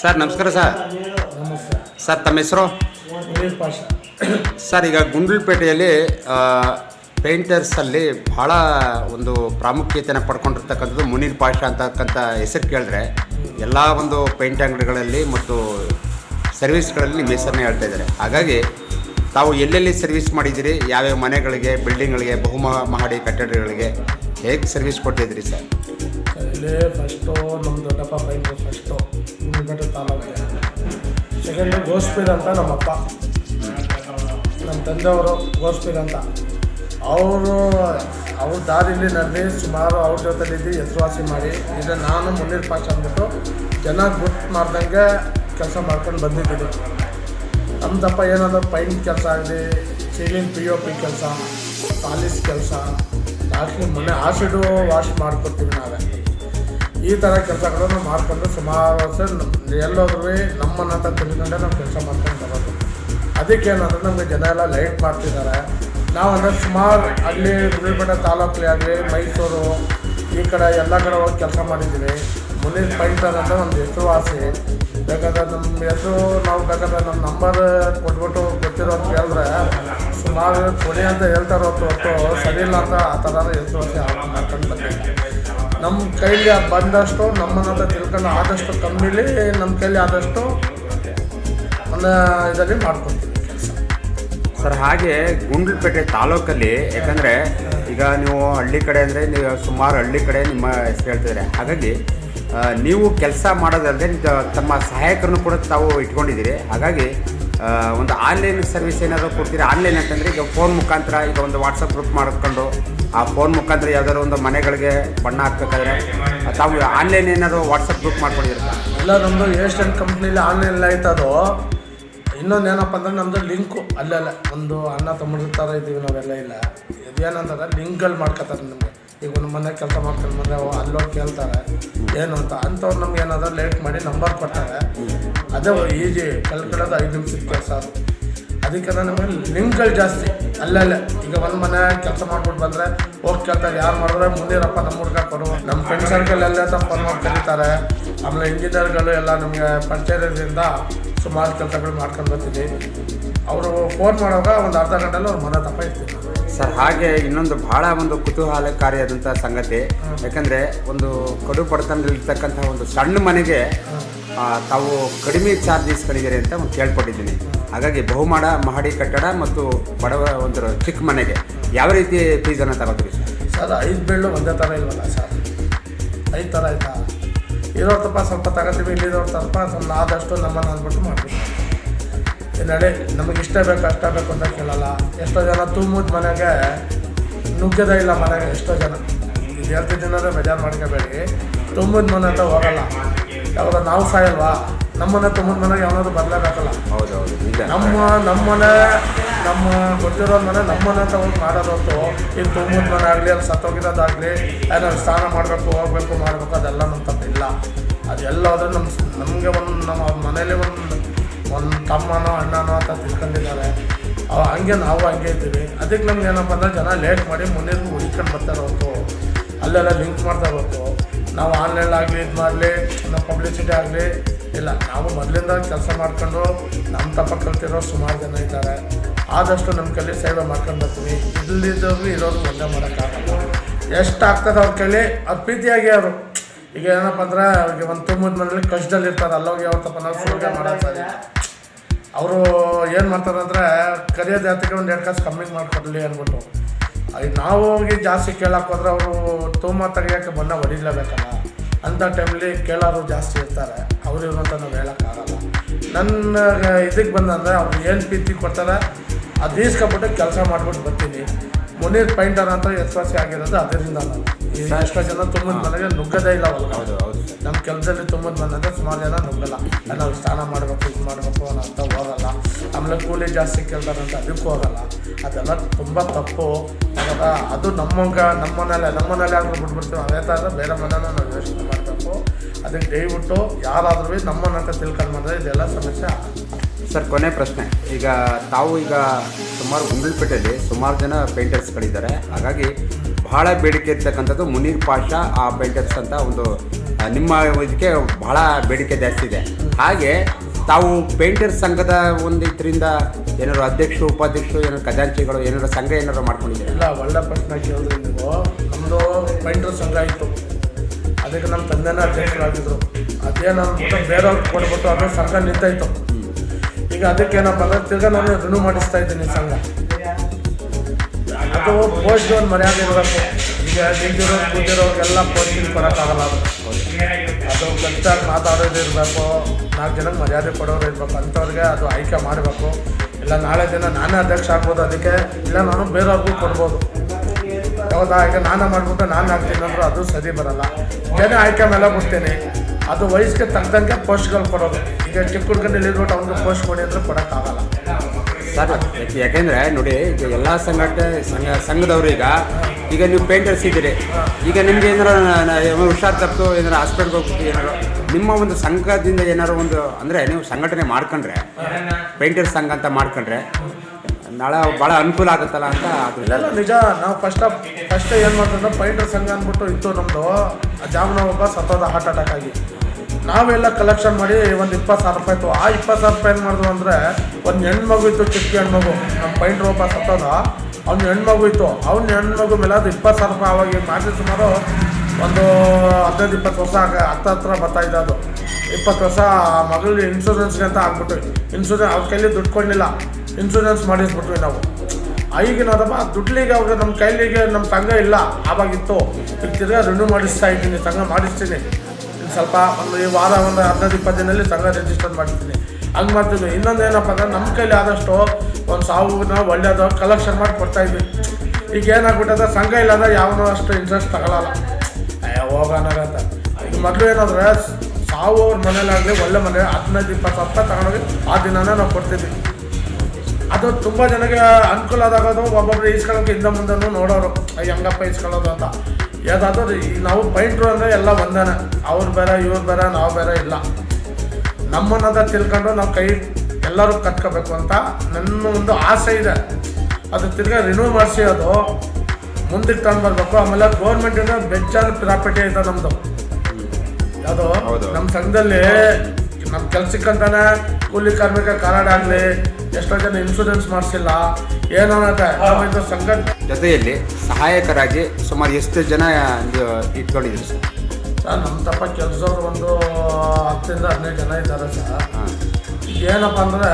Sir, ನಮಸ್ಕಾರ sir. Sir, ತಮ್ಮ ಹೆಸರು? ಸರ್, ಈಗ ಗುಂಡ್ಲುಪೇಟೆಯಲ್ಲಿ ಪೇಂಟರ್ಸಲ್ಲಿ ಭಾಳ ಒಂದು ಪ್ರಾಮುಖ್ಯತೆಯನ್ನು ಪಡ್ಕೊಂಡಿರ್ತಕ್ಕಂಥದ್ದು ಮುನೀರ್ ಪಾಷಾ ಅಂತಕ್ಕಂಥ ಹೆಸರು ಕೇಳಿದ್ರೆ, ಎಲ್ಲ ಒಂದು ಪೇಂಟ್ ಅಂಗಡಿಗಳಲ್ಲಿ ಮತ್ತು ಸರ್ವಿಸ್ಗಳಲ್ಲಿ ನಿಮ್ಮ ಹೆಸರನ್ನ ಹೇಳ್ತಾ ಇದ್ದಾರೆ. ಹಾಗಾಗಿ, ತಾವು ಎಲ್ಲೆಲ್ಲಿ ಸರ್ವಿಸ್ ಮಾಡಿದ್ದೀರಿ, ಯಾವ್ಯಾವ ಮನೆಗಳಿಗೆ, ಬಿಲ್ಡಿಂಗ್ಗಳಿಗೆ, ಬಹುಮ, ಮಹಡಿ ಕಟ್ಟಡಗಳಿಗೆ ಹೇಗೆ ಸರ್ವಿಸ್ ಕೊಟ್ಟಿದ್ದೀರಿ ಸರ್? ಫಸ್ಟು ನಮ್ಮ ದೊಡ್ಡಪ್ಪ bike first Gundlupet taluk second ಗೋಸ್ಪೀರ್ ಅಂತ ನಮ್ಮಪ್ಪ. ನಮ್ಮ ತಂದೆಯವರು ಗೋಸ್ಪೀರ್ ಅಂತ. ಅವರು ಅವ್ರ ದಾರಿಲಿ ನಡೆದು ಸುಮಾರು ಅವ್ರ ಜೊತೆಲಿದ್ದು ಹೆಸರುವಾಸಿ ಮಾಡಿ. ಈಗ ನಾನು ಮುನ್ನೀರ್ ಪಾಚ ಅಂದ್ಬಿಟ್ಟು ಜನ ಗುಟ್ ಮಾಡ್ದಂಗೆ ಕೆಲಸ ಮಾಡ್ಕೊಂಡು ಬಂದಿದ್ದೀನಿ. ತಪ್ಪ ಏನಾದರೂ ಪೈಂಟ್ ಕೆಲಸ ಆಗಲಿ ಸೀಲಿಂಗ್ ಪಿ ಒ ಪಿ ಕೆಲಸ, ಪಾಲಿಸ್ ಕೆಲಸ ಲಾಸ್ಟ್ಲಿ ಮನೆ ಆಸಿಡು ವಾಶ್ ಮಾಡಿಕೊಡ್ತೀವಿ ನಾವೇ. ಈ ಥರ ಕೆಲಸಗಳನ್ನು ಮಾಡಿಕೊಂಡು ಸುಮಾರು ವರ್ಷ ಎಲ್ಲೋದ್ರೂ ನಮ್ಮನ್ನ ಅಂತ ನಾವು ಕೆಲಸ ಮಾಡ್ಕೊಂಡು ಬರೋದು. ಅದಕ್ಕೆ ಏನಂದ್ರೆ ನಮಗೆ ಜನ ಎಲ್ಲ ಲೈಟ್ ಮಾಡ್ತಿದ್ದಾರೆ. ನಾವು ಅಂದರೆ ಸುಮಾರು ಅಲ್ಲಿ ಗುಲ್ಬರ್ಗ ತಾಲೂಕಲ್ಲಿ ಆಗಲಿ, ಮೈಸೂರು, ಈ ಕಡೆ ಎಲ್ಲ ಕಡೆ ಹೋಗಿ ಕೆಲಸ ಮಾಡಿದ್ದೀವಿ. ಮುನೀರ್ ಪೈಂಟರ್ ಅಂತ ಒಂದು ಹೆಸರುವಾಸಿ. ಬೇಕಾದ್ರೆ ನಮ್ಮ ಹೆಸರು ನಾವು ಬೇಕಾದ್ರೆ ನಮ್ಮ ನಂಬರ್ ಕೊಟ್ಬಿಟ್ಟು ಗೊತ್ತಿರೋ ಅಂತ ಹೇಳಿದ್ರೆ ಸುಮಾರು ಕೊನೆ ಅಂತ ಹೇಳ್ತಾರೆ ಹೊತ್ತು ಹೊತ್ತು ಸರಿ ಇಲ್ಲ ಅಂತ ಆ ಥರ ಹೆಸರುವಾಸಿ ಮಾಡ್ಕೊಂಡು ಬಂದಿದ್ದೀವಿ ನಮ್ಮ ಕೈಲಿ ಬಂದಷ್ಟು, ನಮ್ಮನ್ನ ತಿಳ್ಕೊಂಡು ಆದಷ್ಟು ಕಮ್ಮಿಲಿ ನಮ್ಮ ಕೈಲಿ ಆದಷ್ಟು ಒಂದು ಇದರಲ್ಲಿ ಮಾಡ್ಕೊತೀವಿ ಸರ್, ಹಾಗೆ ಗುಂಡ್ಲುಪೇಟೆ ತಾಲೂಕಲ್ಲಿ ಯಾಕಂದರೆ ಈಗ ನೀವು ಹಳ್ಳಿ ಕಡೆ ಅಂದರೆ ನೀವು ಸುಮಾರು ಹಳ್ಳಿ ಕಡೆ ನಿಮ್ಮ ಹೆಸರು ಹೇಳ್ತಿದ್ದಾರೆ. ಹಾಗಾಗಿ ನೀವು ಕೆಲಸ ಮಾಡೋದಲ್ಲದೆ ತಮ್ಮ ಸಹಾಯಕರನ್ನು ಕೂಡ ತಾವು ಇಟ್ಕೊಂಡಿದ್ದೀರಿ. ಹಾಗಾಗಿ ಒಂದು ಆನ್ಲೈನ್ ಸರ್ವಿಸ್ ಏನಾದರೂ ಕೊಡ್ತೀರಿ? ಆನ್ಲೈನ್ ಅಂತಂದರೆ ಈಗ ಫೋನ್ ಮುಖಾಂತರ ಈಗ ಒಂದು ವಾಟ್ಸಪ್ ಗ್ರೂಪ್ ಮಾಡ್ಕೊಂಡು ಆ ಫೋನ್ ಮುಖಾಂತರ ಯಾವ್ದಾದ್ರು ಒಂದು ಮನೆಗಳಿಗೆ ಬಣ್ಣ ಹಾಕ್ಬೇಕಾದ್ರೆ ತಾವು ಆನ್ಲೈನ್ ಏನಾದ್ರು ವಾಟ್ಸಪ್ ಬುಕ್ ಮಾಡ್ಕೊಂಡಿರಲ್ಲ ಎಲ್ಲ ನಮ್ಮದು ಏಷ್ಯನ್ ಕಂಪ್ನಿಲಿ ಆನ್ಲೈನ್ ಅದು. ಇನ್ನೊಂದು ಏನಪ್ಪ ಅಂದ್ರೆ ನಮ್ಮದು ಲಿಂಕು ಅಲ್ಲೆಲ್ಲ ಒಂದು ಅಣ್ಣ ತಮ್ಮದ ಥರ ಇದ್ದೀವಿ ನಾವೆಲ್ಲ ಇಲ್ಲ. ಇದೇನಂತಾರೆ ಲಿಂಕ್ಗಳು ಮಾಡ್ಕೊತಾರೆ ನಮಗೆ. ಈಗ ಒಂದು ಮನೆ ಕೆಲಸ ಮಾಡ್ಕೊಂಡು ಬಂದರೆ ಅಲ್ಲೋಗಿ ಕೇಳ್ತಾರೆ. ಏನು ಅಂತ. ಅಂಥವ್ರು ನಮ್ಗೆ ಏನಾದ್ರು ಲೇಟ್ ಮಾಡಿ ನಂಬರ್ ಕೊಡ್ತಾರೆ. ಅದೇ ಈಜಿ ಕಲ್ಕೊಳ್ಳೋದು ಐದು ನಿಮಿಷದ ಕೆಲಸ ಅದು. ಅದಕ್ಕೆ ನಮಗೆ ಲಿಂಕ್ಗಳು ಜಾಸ್ತಿ. ಅಲ್ಲಲ್ಲೇ ಈಗ ಒಂದು ಮನೆ ಕೆಲಸ ಮಾಡ್ಬಿಟ್ಟು ಬಂದರೆ ಹೋಗಿ ಕೇಳ್ತಾರೆ ಯಾರು ಮಾಡಿದ್ರೆ ಮುಂದಿರಪ್ಪ ನಮ್ಮ ಹುಡುಗ ಕೊಡು ನಮ್ಮ ಫ್ರೆಂಡ್ ಸರ್ಕಲ್ ಎಲ್ಲ ಫೋನ್ ಮಾಡಿ ಕರೀತಾರೆ. ಆಮೇಲೆ ಇಂಜಿನಿಯರ್ಗಳು ಎಲ್ಲ ನಮಗೆ ಪರಿಚಯದಿಂದ ಸುಮಾರು ಕೆಲಸಗಳು ಮಾಡ್ಕೊಂಡು ಬರ್ತೀವಿ ಅವರು ಫೋನ್ ಮಾಡುವಾಗ ಒಂದು ಅರ್ಧ ಗಂಟೆಲಿ ಅವ್ರ ಮನೆ ತಪ್ಪ ಇರ್ತೀವಿ ಸರ್ ಹಾಗೆ ಇನ್ನೊಂದು ಬಹಳ ಒಂದು ಕುತೂಹಲಕಾರಿಯಾದಂಥ ಸಂಗತಿ. ಯಾಕಂದರೆ ಒಂದು ಕಡು ಬಡತನದಲ್ಲಿರ್ತಕ್ಕಂಥ ಒಂದು ಸಣ್ಣ ಮನೆಗೆ ತಾವು ಕಡಿಮೆ ಚಾರ್ಜಸ್ ಇಸ್ಕೊಂಡಿದ್ದೀರಿ ಅಂತ ಒಂದು ಕೇಳ್ಪಟ್ಟಿದ್ದೀನಿ. ಹಾಗಾಗಿ ಬಹುಮಾಡ, ಮಹಡಿ ಕಟ್ಟಡ ಮತ್ತು ಬಡವ ಒಂದು ಚಿಕ್ಕ ಮನೆಗೆ. ಯಾವ ರೀತಿ ಫೀಸನ್ನು ತಗೋತೀವಿ ಸರ್, ಐದು ಬೆಳ್ಳು ಒಂದೇ ಥರ ಇಲ್ವಲ್ಲ ಸರ್? ಐದು ಥರ ಆಯಿತಾ? ಇರೋರು ತಪ್ಪ ಸ್ವಲ್ಪ ತಗೋತೀವಿ, ಇಲ್ಲಿರೋರು ತಪ್ಪ ಸ್ವಲ್ಪ ಆದಷ್ಟು ನಮ್ಮನ್ನು ಅಂದ್ಬಿಟ್ಟು ಮಾಡ್ತೀವಿ. ನಡೆ ನಮಗೆ ಇಷ್ಟ ಬೇಕು, ಅಷ್ಟ ಬೇಕು ಅಂತ ಕೇಳಲ್ಲ. ಎಷ್ಟೋ ಜನ ತುಂಬುದ ಮನೆಗೆ ನುಗ್ಗದ ಇಲ್ಲ ಮನೆಗೆ, ಎಷ್ಟೋ ಜನ. ಇದು ಹೇಳ್ತಿದ್ದೀನಂದ್ರೆ ಬೇಜಾರು ಮಾಡ್ಕೋಬೇಡಿ. ತುಂಬುದ ಮನೆ ಅಂತ ಹೋಗಲ್ಲ. ಯಾವಾಗ ನಾವು ಸಾಯಲ್ವಾ? ನಮ್ಮನೆ ತಮ್ಮನ ಮನೆಗೆ ಯಾವ್ದು ಬದಲಾಗಲ್ಲ ಹೌದು ನಿಜ. ನಮ್ಮ ನಮ್ಮನೆ ನಮ್ಮ ಗೊತ್ತಿರೋ ಮನೆ ನಮ್ಮನೆ ತಗೊಂಡು ಮಾಡೋದು ಹೊತ್ತು ಈಗ ತುಂಬದ ಮನೆ ಆಗಲಿ ಅಲ್ಲಿ ಸತ್ತೋಗಿರೋದಾಗಲಿ ಏನಾದ್ರು ಸ್ನಾನ ಮಾಡಬೇಕು ಹೋಗ್ಬೇಕು ಮಾಡಬೇಕು ಅದೆಲ್ಲ ನಮ್ಮ ತಪ್ಪಿಲ್ಲ ಅದೆಲ್ಲ ಆದರೆ ನಮ್ಮ ನಮಗೆ ಒಂದು ನಮ್ಮ ಮನೇಲಿ ಒಂದು ಒಂದು ತಮ್ಮನೋ ಅಣ್ಣನೋ ಅಂತ ತಿಳ್ಕೊಂಡಿದ್ದಾರೆ. ಅವ ಹಂಗೆ ನಾವು ಹಂಗೆ ಇದ್ದೀವಿ. ಅದಕ್ಕೆ ನಮ್ಗೆ ಏನಪ್ಪ ಅಂದ್ರೆ ಜನ ಲೇಟ್ ಮಾಡಿ ಮುಂದೆ ಹುಡ್ಕೊಂಡು ಬರ್ತಾ ಹೊತ್ತು. ಅಲ್ಲೆಲ್ಲ ಲಿಂಕ್ ಮಾಡ್ತಾ ಹೊತ್ತು ನಾವು ಆನ್ಲೈನ್ ಆಗಲಿ ಇದು ಮಾಡಲಿ ನಮ್ಮ ಪಬ್ಲಿಸಿಟಿ ಆಗಲಿ ಇಲ್ಲ ನಾವು ಮೊದಲಿಂದ ಕೆಲಸ ಮಾಡ್ಕೊಂಡು ನಮ್ಮ ತಪ್ಪ ಕಲ್ತಿರೋ ಸುಮಾರು ಜನ ಇದ್ದಾರೆ. ಆದಷ್ಟು ನಮ್ಮ ಕೈಲಿ ಸೇವೆ ಮಾಡ್ಕೊಂಡು ಬರ್ತೀವಿ ಇಲ್ಲಿದ್ದವ್ರು ಇರೋರು ಒಂದೇ ಮಾಡೋಕ್ಕಾಗಲ್ಲ ಎಷ್ಟು ಆಗ್ತದೆ ಅವ್ರ ಕೈಲಿ? ಅದು ಪ್ರೀತಿಯಾಗಿ ಅವರು. ಈಗ ಏನಪ್ಪ ಅಂದ್ರೆ ಅವ್ರಿಗೆ ಒಂದು ತುಂಬದ ಮನೇಲಿ ಕಷ್ಟದಲ್ಲಿ ಇರ್ತಾರೆ ಅಲ್ಲೋಗಿ ಅವ್ರ ತಪ್ಪ ನಾವು ಸುಲಭ ಮಾಡೋದು ಅವರು ಏನು ಮಾಡ್ತಾರೆ ಅಂದರೆ ಕರಿಯೋ ಜಾತಿಗೆ ಒಂದು ಎರಡು ಕಾಸು ಕಮ್ಮಿ ಮಾಡಿಕೊಡ್ಲಿ ಅಂದ್ಬಿಟ್ಟು. ನಾವು ಹೋಗಿ ಜಾಸ್ತಿ ಕೇಳಕ್ಕೆ ಹೋದ್ರೆ ಅವರು ತೂಮ ತೆಗಿಯೋಕ್ಕೆ ಬಂದ ಹೊಡಿಲೇಬೇಕಲ್ಲ. ಅಂಥ ಟೈಮಲ್ಲಿ ಕೇಳೋರು ಜಾಸ್ತಿ ಇರ್ತಾರೆ. ಅವ್ರು ಅಂತ ನಾವು ಹೇಳೋಕ್ಕಾಗಲ್ಲ ನನ್ನ ಇದಕ್ಕೆ ಬಂದಂದರೆ ಅವ್ರು ಏನು ಪ್ರೀತಿ ಕೊಡ್ತಾರೆ ಅದು ಈಸ್ಕೊಬಿಟ್ಟು ಕೆಲಸ ಮಾಡ್ಬಿಟ್ಟು ಬರ್ತೀನಿ. ಮುನೀರ್ ಪೈಂಟರ್ ಅಂತ ಯಶಸ್ವಿ ಆಗಿರೋದು ಅದರಿಂದ ನಾನು. ಎಷ್ಟೋ ಜನ ತುಂಬದ ಮನೆಗೆ ನುಗ್ಗದೇ ಇಲ್ಲ ಅವ್ರು. ಹೌದು ಹೌದು ನಮ್ಮ ಕೆಲಸದಲ್ಲಿ ತುಂಬದ ಮನೆಗೆ ಸುಮಾರು ಜನ ನುಗ್ಗಲ್ಲ. ನಾವು ಸ್ನಾನ ಮಾಡಬೇಕು ಇದು ಮಾಡಬೇಕು ಅನ್ನೋ ಅಂತ ಹೋಗಲ್ಲ. ಆಮೇಲೆ ಕೂಲಿ ಜಾಸ್ತಿ ಕೇಳ್ತಾರಂತ ಅದಕ್ಕೂ ಹೋಗಲ್ಲ. ಅದೆಲ್ಲ ತುಂಬ ತಪ್ಪು. ಅವಾಗ ಅದು ನಮ್ಮಂಗ ನಮ್ಮ ಮನೇಲೆ ನಮ್ಮ ಮನೇಲೆ ಆದ್ರೂ ಬಿಟ್ಬಿಡ್ತೀವಿ. ಅದೇ ಥರ ಬೇರೆ ಮನೇನ ನಾವು ಯೋಚನೆ ಮಾಡಬೇಕು. ಅದಕ್ಕೆ ದಯವಿಟ್ಟು ಯಾರಾದರೂ ನಮ್ಮನ್ನ ಅಂತ ತಿಳ್ಕೊಂಡು ಮಾಡಿದ್ರೆ ಇದೆಲ್ಲ ಸಮಸ್ಯೆ ಸರ್, ಕೊನೆ ಪ್ರಶ್ನೆ. ಈಗ ತಾವು ಈಗ ಸುಮಾರು ಗುಂಡ್ಲುಪೇಟೆಯಲ್ಲಿ ಸುಮಾರು ಜನ ಪೇಂಟರ್ಸ್ಗಳಿದ್ದಾರೆ ಹಾಗಾಗಿ ಬಹಳ ಬೇಡಿಕೆ ಇರ್ತಕ್ಕಂಥದ್ದು ಮುನೀರ್ ಪಾಷಾ, ಆ ಪೇಂಟರ್ಸ್ ಅಂತ ಒಂದು ನಿಮ್ಮ ಇದಕ್ಕೆ ಬಹಳ ಬೇಡಿಕೆ ಜಾಸ್ತಿ ಇದೆ. ಹಾಗೆ ತಾವು ಪೇಂಟರ್ ಸಂಘದ ಒಂದು ಇದರಿಂದ ಏನಾದ್ರು ಅಧ್ಯಕ್ಷರು, ಉಪಾಧ್ಯಕ್ಷರು, ಏನಾದ್ರು ಖಜಾಂಚಿಗಳು ಏನಾರು ಸಂಘ ಏನಾರು ಮಾಡ್ಕೊಂಡಿದ್ದೀರಾ? ಇಲ್ಲ ಒಳ್ಳೆ ಪ್ರಶ್ನೆ ಕೇಳಿದ್ರಿ ನೀವು ನಮ್ಮದು ಪೇಂಟರ್ ಸಂಘ ಇತ್ತು ಅದಕ್ಕೆ ನಮ್ಮ ತಂದೆನ ಅಧ್ಯಕ್ಷರಾಗಿದ್ದರು ಅದೇ ನಮ್ಮ ಬೇರೆಯವ್ರಿಗೆ ಕೊಡ್ಬಿಟ್ಟು ಅದು ಸಂಘ ನಿಂತಾಯ್ತು. ಈಗ ಅದಕ್ಕೆ ಏನಪ್ಪ ಅಂದ್ರೆ ತಿರ್ಗಾ ನಾನು ರಿನ್ಯೂ ಮಾಡಿಸ್ತಾ ಇದ್ದೀನಿ ಸಂಘ. ಅದು ಪೋಸ್ಟ್ ಒಂದು ಮರ್ಯಾದೆ ಇರಬೇಕು. ಈಗ ನಿಂತಿರೋ ಕೂತಿರೋರಿಗೆಲ್ಲ ಪೋಸ್ಟಿಂಗ್ ಕೊಡೋಕ್ಕಾಗಲ್ಲ ಅದು. ಅದು ಗಂಟಾಗಿ ಮಾತಾಡೋದು ಇರಬೇಕು. ನಾಲ್ಕು ಜನಕ್ಕೆ ಮರ್ಯಾದೆ ಕೊಡೋರು ಇರಬೇಕು. ಅಂಥವ್ರಿಗೆ ಅದು ಆಯ್ಕೆ ಮಾಡಬೇಕು. ಇಲ್ಲ, ನಾಳೆ ದಿನ ನಾನೇ ಅಧ್ಯಕ್ಷ ಆಗ್ಬೋದು ಅದಕ್ಕೆ. ಇಲ್ಲ, ನಾನು ಬೇರೆಯವ್ರಿಗೂ ಕೊಡ್ಬೋದು. ಹೌದಾ ಈಗ ನಾನೇ ಮಾಡಿಬಿಟ್ಟು ನಾನು ಆಗ್ತೀನಿ ಅಂದರೂ ಅದು ಸರಿ ಬರಲ್ಲ. ಜನ ಆಯ್ಕೆ ಮೇಲೆ ಬಿಡ್ತೀನಿ ಅದು ವಯಸ್ಸಿಗೆ ತಕ್ಕಂಗೆ ಪೋಸ್ಟ್ಗಳು ಕೊಡೋದು. ಈಗ ಚಿಕ್ಕ ಹುಡ್ಗನ ಇಲ್ಲಿರ್ಬಿಟ್ಟು ಅವ್ನಿಗೆ ಪೋಸ್ಟ್ ಕೊಡಿ ಅಂದರೆ ಕೊಡೋಕ್ಕಾಗಲ್ಲ. ಸರ್ ಯಾಕೆ- ಯಾಕೆಂದ್ರೆ ನೋಡಿ, ಈಗ ಎಲ್ಲ ಸಂಘಟನೆ ಸಂಘ, ಸಂಘದವರು ಈಗ ಈಗ ನೀವು ಪೇಂಟರ್ಸ್ ಇದ್ದೀರಿ. ಈಗ ನಿಮ್ಗೆ ಏನಾರು ಹುಷಾರ್ ತಪ್ಪು, ಏನಾರು ಹಾಸ್ಪಿಟ್ಲ್ಗೆ ಹೋಗ್ಬಿಟ್ಟು ಏನಾರು, ನಿಮ್ಮ ಒಂದು ಸಂಘದಿಂದ ಏನಾರು ಒಂದು, ಅಂದರೆ ನೀವು ಸಂಘಟನೆ ಮಾಡ್ಕೊಂಡ್ರೆ ಪೇಂಟರ್ ಸಂಘ ಅಂತ ಮಾಡ್ಕೊಂಡ್ರೆ, ನಾಳೆ ಭಾಳ ಅನುಕೂಲ ಆಗುತ್ತಲ್ಲ ಅಂತ ಇಲ್ಲ ನಿಜ, ನಾವು ಫಸ್ಟ್ ಫಸ್ಟ್ ಏನು ಮಾಡ್ತಂದ್ರೆ ಪೈಂಟರ್ ಸಂಘ ಅಂದ್ಬಿಟ್ಟು ಇತ್ತು ನಮ್ಮದು ಜಾಮನ ಒಬ್ಬ ಸತ್ತೋದ ಹಾರ್ಟ್ ಅಟ್ಯಾಕ್ ಆಗಿ. ನಾವೆಲ್ಲ ಕಲೆಕ್ಷನ್ ಮಾಡಿ ಒಂದು ಇಪ್ಪತ್ತು ಸಾವಿರ ರೂಪಾಯಿ ಇತ್ತು. ಆ ಇಪ್ಪತ್ತು ಸಾವಿರ ರೂಪಾಯಿ ಏನು ಮಾಡಿದ್ವು ಅಂದರೆ, ಒಂದು ಹೆಣ್ಮಗು ಇತ್ತು, ಚಿಕ್ಕ ಹೆಣ್ಮಗು. ನಮ್ಮ ಪೈಂಟ್ ರೂಪ ಸತ್ತೋದ ಅವ್ನ ಹೆಣ್ಮಗು ಇತ್ತು. ಅವ್ನ ಹೆಣ್ಮಗು ಮೇಲೆ ಅದು ಇಪ್ಪತ್ತು ಸಾವಿರ ರೂಪಾಯಿ ಅವಾಗ ಮಾಡಿದ ಸುಮಾರು ಒಂದು ಹದಿನೈದು, ಇಪ್ಪತ್ತು ವರ್ಷ ಆಗ ಹತ್ತ ಹತ್ರ ಬರ್ತಾ ಇದೆ ಅದು. ಇಪ್ಪತ್ತು ವರ್ಷ ಮಗಳು ಇನ್ಶೂರೆನ್ಸ್ಗೆ ಅಂತ ಹಾಕ್ಬಿಟ್ವಿ ಇನ್ಶೂರೆನ್ಸ್ ಅವ್ರ ಕೈಲಿ ದುಡ್ಡು ಕೊಂಡಿಲ್ಲ ಇನ್ಶೂರೆನ್ಸ್ ಮಾಡಿಸ್ಬಿಟ್ವಿ ನಾವು. ಈಗಿನದಪ್ಪ ದುಡ್ಲಿಗೆ ಅವಾಗ ನಮ್ಮ ಕೈಲಿಗೆ ನಮ್ಮ ತಂಗ ಇಲ್ಲ. ಆವಾಗಿತ್ತು ಈಗ ತಿರ್ಗಾ ರಿನ್ಯೂ ಮಾಡಿಸ್ತಾ ಇದ್ದೀನಿ, ತಂಗ ಮಾಡಿಸ್ತೀನಿ. ಸ್ವಲ್ಪ ಒಂದು ಈ ವಾರ ಒಂದು ಹದಿನೈದು, ಇಪ್ಪತ್ತು ದಿನದಲ್ಲಿ ಸಂಘ ರಿಜಿಸ್ಟರ್ ಮಾಡ್ತೀನಿ ಹಂಗೆ ಮಾಡ್ತೀವಿ ಇನ್ನೊಂದು ಏನಪ್ಪ ಅಂದ್ರೆ ನಮ್ಮ ಕೈಲಿ ಆದಷ್ಟು ಒಂದು ಸಾವುನ ಒಳ್ಳೆಯದು ಕಲೆಕ್ಷನ್ ಮಾಡಿ ಕೊಡ್ತಾ ಇದ್ವಿ. ಈಗ ಏನಾಗ್ಬಿಟ್ಟದ, ಸಂಘ ಇಲ್ಲದ ಯಾವನೂ ಅಷ್ಟು ಇಂಟ್ರೆಸ್ಟ್ ತಗೊಳಲ್ಲ. ಅಯ್ಯೋ ಹೋಗೋಣಾಗತ್ತ ಈಗ ಮೊದಲು ಏನಾದ್ರೆ ಸಾವು ಅವ್ರ ಮನೇಲಾಗಲಿ, ಒಳ್ಳೆ ಮನೆ, ಹದಿನೈದು, ಇಪ್ಪತ್ತು ಹತ್ತ ತಗೊಂಡೋಗಿ ಆ ದಿನನ ನಾವು ಕೊಡ್ತಿದ್ವಿ. ಅದು ತುಂಬ ಜನಕ್ಕೆ ಅನುಕೂಲ ಆದಾಗೋದು, ಒಬ್ಬೊಬ್ರು ಈಸ್ಕೊಳ್ಳೋಕೆ ಹಿಂದೆ ಮುಂದೆ ನೋಡೋರು. ಹೆಂಗಪ್ಪ ಈಸ್ಕೊಳ್ಳೋದು? ಅಂತ. ಯಾವ್ದಾದ್ರು ನಾವು ಪೈಂಟ್ರು ಅಂದರೆ ಎಲ್ಲ ಒಂದೇನೆ. ಅವ್ರು ಬೇರೆ ಇವ್ರು ಬೇರೆ ನಾವು ಬೇರೆ ಇಲ್ಲ. ನಮ್ಮನ್ನದ ತಿಳ್ಕೊಂಡು ನಾವು ಕೈ ಎಲ್ಲರೂ ಕಟ್ಕೋಬೇಕು ಅಂತ ನನ್ನ ಒಂದು ಆಸೆ ಇದೆ. ಅದು ತಿರ್ಗಾ ರಿನ್ಯೂ ಮಾಡಿಸಿ ಅದು. ಮುಂದಕ್ಕೆ ತಂದು ಬರಬೇಕು. ಆಮೇಲೆ ಗೌರ್ಮೆಂಟಿಂದ ಬೆಚ್ಚಾದ ಪ್ರಾಪರ್ಟಿ ಐತೆ ನಮ್ಮದು ಅದು ಹೌದು. ನಮ್ಮ ಸಂಘದಲ್ಲಿ ನಮ್ಮ ಕೆಲ್ಸಕ್ಕಂತಾನೆ ಕೂಲಿ ಕಾರ್ಮಿಕ ಕಾರ್ಡ್ ಆಗಲಿ ಎಷ್ಟೋ ಜನ ಇನ್ಶೂರೆನ್ಸ್ ಮಾಡಿಸಿಲ್ಲ. ಏನೋ ಸಂಘ ಜೊತೆಯಲ್ಲಿ ಸಹಾಯಕರಾಗಿ ಸುಮಾರು ಎಷ್ಟು ಜನ ಇಟ್ಕೊಂಡಿದ್ದೀರಿ ಸರ್? ಸರ್ ನಮ್ಮ ತಪ್ಪ ಕೆಲಸವ್ರು ಒಂದು ಹತ್ತರಿಂದ ಹದಿನೈದು ಜನ ಇದ್ದಾರೆ ಸರ್. ಏನಪ್ಪ ಅಂದರೆ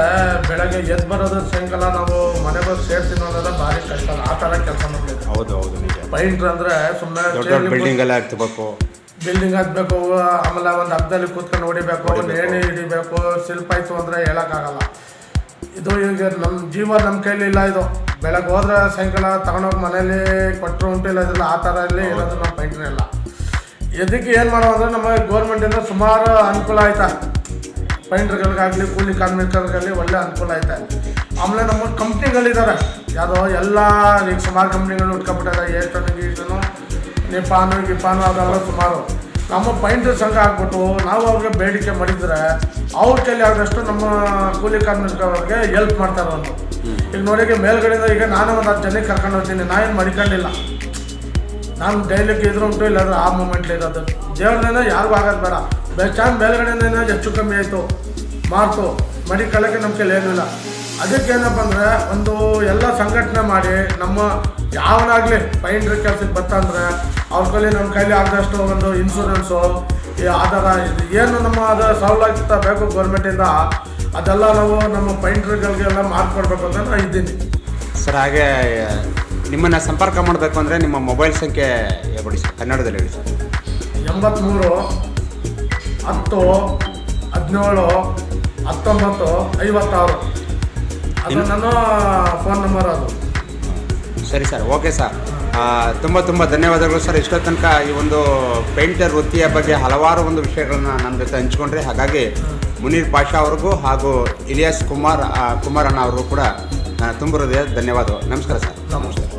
ಬೆಳಗ್ಗೆ ಎದ್ದು ಬರೋದು ಸಾಯಂಕಾಲ ನಾವು ಮನೆ ಬಂದು ಸೇರ್ತೀನಿ ಅನ್ನೋದು ಭಾರಿ ಕಷ್ಟ. ಆ ಥರ ಕೆಲಸ ಮಾಡ್ತೀವಿ ಹೌದು ಹೌದು ಪೈಂಟ್ರ್ ಅಂದರೆ ಸುಮ್ಮನೆ ಬಿಲ್ಡಿಂಗ್ ಎಲ್ಲ ಇರ್ತಬೇಕು ಬಿಲ್ಡಿಂಗ್ ಹತ್ಬೇಕು ಆಮೇಲೆ ಒಂದು ಹಬ್ಬದಲ್ಲಿ ಕೂತ್ಕೊಂಡು ಹೊಡಿಬೇಕು ಒಂದು ಏಣಿ ಹಿಡಿಬೇಕು ಶಿಲ್ಪ ಆಯಿತು ಅಂದರೆ ಹೇಳೋಕ್ಕಾಗಲ್ಲ. ಇದು ಈಗ ನಮ್ಮ ಜೀವ ನಮ್ಮ ಕೈಲಿ ಇಲ್ಲ ಇದು. ಬೆಳಗ್ಗೆ ಹೋದ್ರೆ ಸಾಯಂಕಾಲ ತಗೊಂಡೋಗಿ ಮನೇಲಿ ಕೊಟ್ಟರು ಉಂಟು ಇಲ್ಲ ಇದಿಲ್ಲ ಆ ಥರ ಇಲ್ಲಿ ಇರೋದು ನಮ್ಮ ಪೈಂಟ್ರಿ ಇಲ್ಲ ಇದಕ್ಕೆ ಏನು ಮಾಡೋ ಅಂದರೆ ನಮಗೆ ಗೌರ್ಮೆಂಟಿಂದ ಸುಮಾರು ಅನುಕೂಲ ಆಯ್ತಾ? ಪೈಂಟ್ರ್ಗಳಿಗಾಗಲಿ ಕೂಲಿ ಕಾರ್ಮಿಕರಿಗಾಗಲಿ ಒಳ್ಳೆ ಅನುಕೂಲ ಆಯ್ತಾ? ಆಮೇಲೆ ನಮ್ಮ ಕಂಪ್ನಿಗಳಿದ್ದಾರೆ ಯಾವುದೋ ಎಲ್ಲ ಈಗ ಸುಮಾರು ಕಂಪ್ನಿಗಳು ಉಟ್ಕೊಬಿಟ್ಟಿದೆ ಏರ್ಟೆಲ್ ಗೀಟನು ನಿಪಾನು ಗಿಪಾನು ಅದೆಲ್ಲ ಸುಮಾರು. ನಮ್ಮ ಪೈಂಟರ್ ಸಂಘ ಆಗ್ಬಿಟ್ಟು ನಾವು ಅವ್ರಿಗೆ ಬೇಡಿಕೆ ಮಾಡಿದ್ರೆ ಅವ್ರ ಕೈಲಿ ಆದಷ್ಟು ನಮ್ಮ ಕೂಲಿ ಕಾರ್ಮಿಕರಿಗೆ ಹೆಲ್ಪ್ ಮಾಡ್ತಾರೆ ಅವರು ಈಗ ನೋಡಿ, ಈಗ ಮೇಲ್ಗಡೆಯಿಂದ ಈಗ ನಾನು ಒಂದು ಹತ್ತು ಜನಕ್ಕೆ ಕರ್ಕೊಂಡು ಹೋಗ್ತೀನಿ, ನಾ ಏನು ಮಡಿಕೊಂಡಿಲ್ಲ. ನಾನು ಡೈಲಿಕ್ಕೆ ಇದ್ರು ಉಂಟು, ಇಲ್ಲಾಂದ್ರೆ ಆ ಮೂಮೆಂಟ್ಲಿ ಇರೋದು. ದೇವ್ರನ್ನ ಯಾರಿಗೂ ಆಗೋದು ಬೇಡ. ಬೆಸ್ಟ್ ಮೇಲ್ಗಡೆಯಿಂದ ಹೆಚ್ಚು ಕಮ್ಮಿ ಆಯಿತು. ಮಾರ್ತು. ಮಡಿಕೊಳ್ಳೋಕ್ಕೆ ನಮ್ಮ ಕೈಲಿ ಏನಿಲ್ಲ ಅದಕ್ಕೆ ಏನಪ್ಪ ಅಂದರೆ ಒಂದು ಎಲ್ಲ ಸಂಘಟನೆ ಮಾಡಿ ನಮ್ಮ ಯಾವನಾಗಲಿ ಪೈಂಟ್ರ್ ಕೆಲಸಕ್ಕೆ ಬರ್ತಂದ್ರೆ ಅವ್ರ ಕೈಲಿ ನಮ್ಮ ಕೈಲಿ ಆದಷ್ಟು ಒಂದು ಇನ್ಶೂರೆನ್ಸು ಆಧಾರ ಇದು ಏನು ನಮ್ಮ ಅದು ಸವಲತ್ತು ಬೇಕು ಗೌರ್ಮೆಂಟಿಂದ ಅದೆಲ್ಲ ನಾವು ನಮ್ಮ ಪೈಂಟ್ರ್ಗಳಿಗೆಲ್ಲ ಮಾಡ್ಕೊಡ್ಬೇಕು ಅಂತ ನಾನು ಇದ್ದೀನಿ. ಸರ್ ಹಾಗೆ ನಿಮ್ಮನ್ನು ಸಂಪರ್ಕ ಮಾಡಬೇಕು ಅಂದರೆ ನಿಮ್ಮ ಮೊಬೈಲ್ ಸಂಖ್ಯೆ ಹೇಳ್ಬಿಡಿ ಸರ್ ಕನ್ನಡದಲ್ಲಿ ಹೇಳಿ ಸರ್. ಎಂಬತ್ತ್ಮೂರು ಹತ್ತು ಹದಿನೇಳು ಹತ್ತೊಂಬತ್ತು ಐವತ್ತಾರು. ಅದು ನನ್ನ ಫೋನ್ ನಂಬರ್ ಅದು. ಸರಿ ಸರ್ ಓಕೆ ಸರ್. ತುಂಬ ತುಂಬ ಧನ್ಯವಾದಗಳು ಸರ್. ಇಷ್ಟೋ ತನಕ ಈ ಒಂದು ಪೇಂಟರ್ ವೃತ್ತಿಯ ಬಗ್ಗೆ ಹಲವಾರು ಒಂದು ವಿಷಯಗಳನ್ನು ನಮ್ಮ ಜೊತೆ ಹಂಚ್ಕೊಂಡ್ರೆ ಹಾಗಾಗಿ ಮುನೀರ್ ಪಾಷಾ ಅವ್ರಿಗೂ ಹಾಗೂ ಇಲಿಯಾಸ್ ಕುಮಾರ್ ಕುಮಾರಣ್ಣ ಅವ್ರಿಗೂ ಕೂಡ ತುಂಬ ಹೃದಯ ಧನ್ಯವಾದಗಳು. ನಮಸ್ಕಾರ ಸರ್. ನಮಸ್ತೆ.